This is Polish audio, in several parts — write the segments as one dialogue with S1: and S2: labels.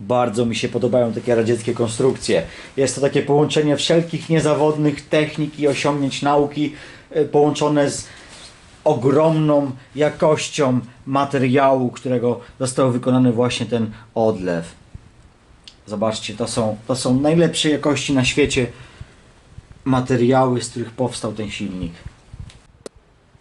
S1: Bardzo mi się podobają takie radzieckie konstrukcje. Jest to takie połączenie wszelkich niezawodnych technik i osiągnięć nauki, y, połączone z ogromną jakością materiału, którego został wykonany właśnie ten odlew. Zobaczcie, to są, to są najlepszej jakości na świecie materiały, z których powstał ten silnik.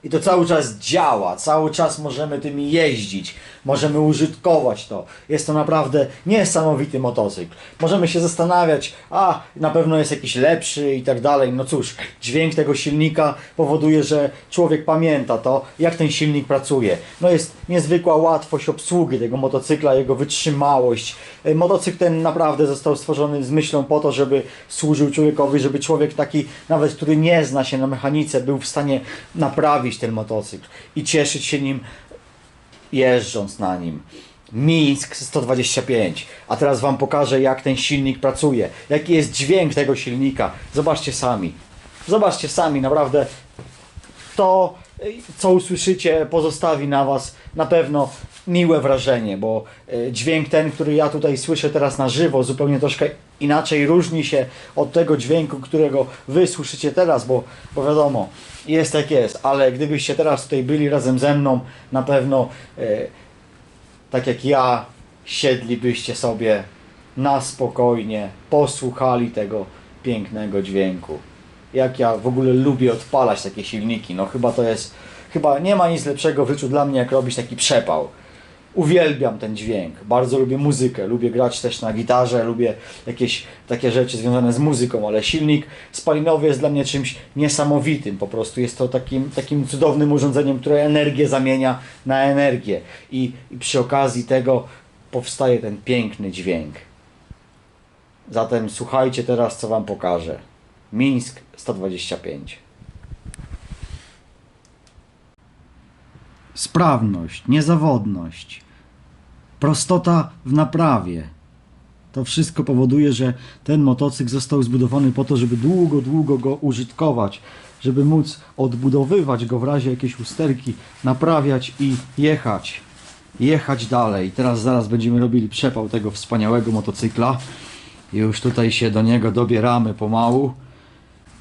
S1: I to cały czas działa, cały czas możemy tym jeździć, możemy użytkować to. Jest to naprawdę niesamowity motocykl. Możemy się zastanawiać, a na pewno jest jakiś lepszy i tak dalej. No cóż, dźwięk tego silnika powoduje, że człowiek pamięta to, jak ten silnik pracuje. No jest niezwykła łatwość obsługi tego motocykla, jego wytrzymałość. E, Motocykl ten naprawdę został stworzony z myślą po to, żeby służył człowiekowi, żeby człowiek taki, nawet który nie zna się na mechanice, był w stanie naprawić ten motocykl i cieszyć się nim jeżdżąc na nim. Mińsk 125. A teraz Wam pokażę, jak ten silnik pracuje. Jaki jest dźwięk tego silnika. Zobaczcie sami. Zobaczcie sami, naprawdę to, co usłyszycie, pozostawi na Was na pewno miłe wrażenie, bo y, dźwięk ten, który ja tutaj słyszę teraz na żywo, zupełnie troszkę inaczej różni się od tego dźwięku, którego Wy słyszycie teraz, bo, bo wiadomo, jest jak jest, ale gdybyście teraz tutaj byli razem ze mną, na pewno y, tak jak ja, siedlibyście sobie na spokojnie, posłuchali tego pięknego dźwięku. Jak ja w ogóle lubię odpalać takie silniki, no chyba to jest, chyba nie ma nic lepszego w życiu dla mnie, jak robić taki przepał. Uwielbiam ten dźwięk, bardzo lubię muzykę, lubię grać też na gitarze, lubię jakieś takie rzeczy związane z muzyką, ale silnik spalinowy jest dla mnie czymś niesamowitym, po prostu jest to takim, takim cudownym urządzeniem, które energię zamienia na energię i, i przy okazji tego powstaje ten piękny dźwięk. Zatem słuchajcie teraz, co Wam pokażę. Mińsk 125. Sprawność, niezawodność, prostota w naprawie. To wszystko powoduje, że ten motocykl został zbudowany po to, żeby długo, długo go użytkować, żeby móc odbudowywać go w razie jakiejś usterki, naprawiać i jechać. Jechać dalej. Teraz zaraz będziemy robili przepał tego wspaniałego motocykla. Już tutaj się do niego dobieramy pomału.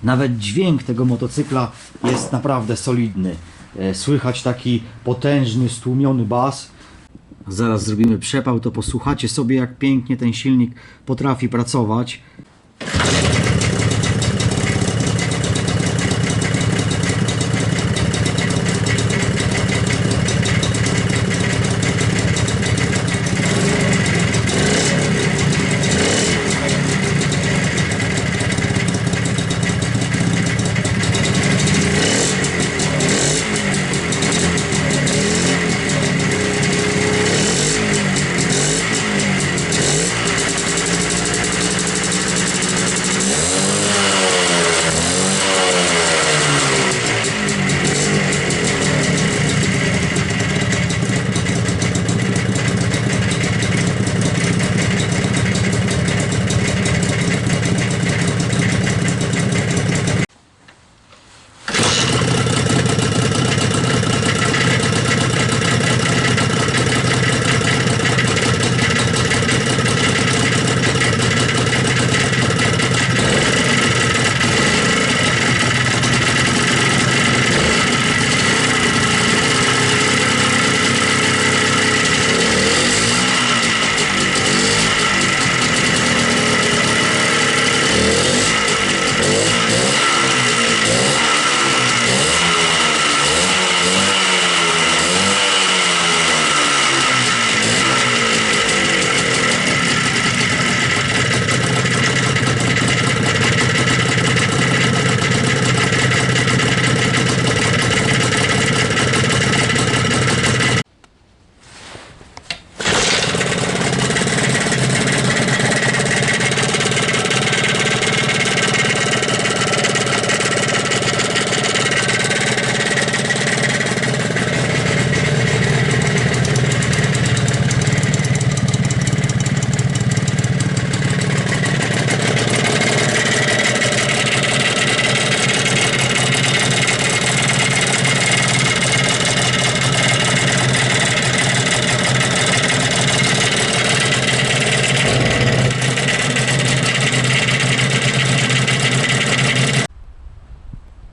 S1: Nawet dźwięk tego motocykla jest naprawdę solidny. E, Słychać taki potężny, stłumiony bas. Zaraz zrobimy przepał, to posłuchacie sobie, jak pięknie ten silnik potrafi pracować.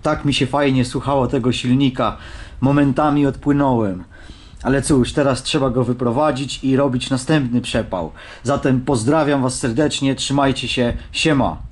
S1: Tak mi się fajnie słuchało tego silnika. Momentami odpłynąłem. Ale cóż, teraz trzeba go wyprowadzić i robić następny przepał. Zatem pozdrawiam Was serdecznie, trzymajcie się, siema.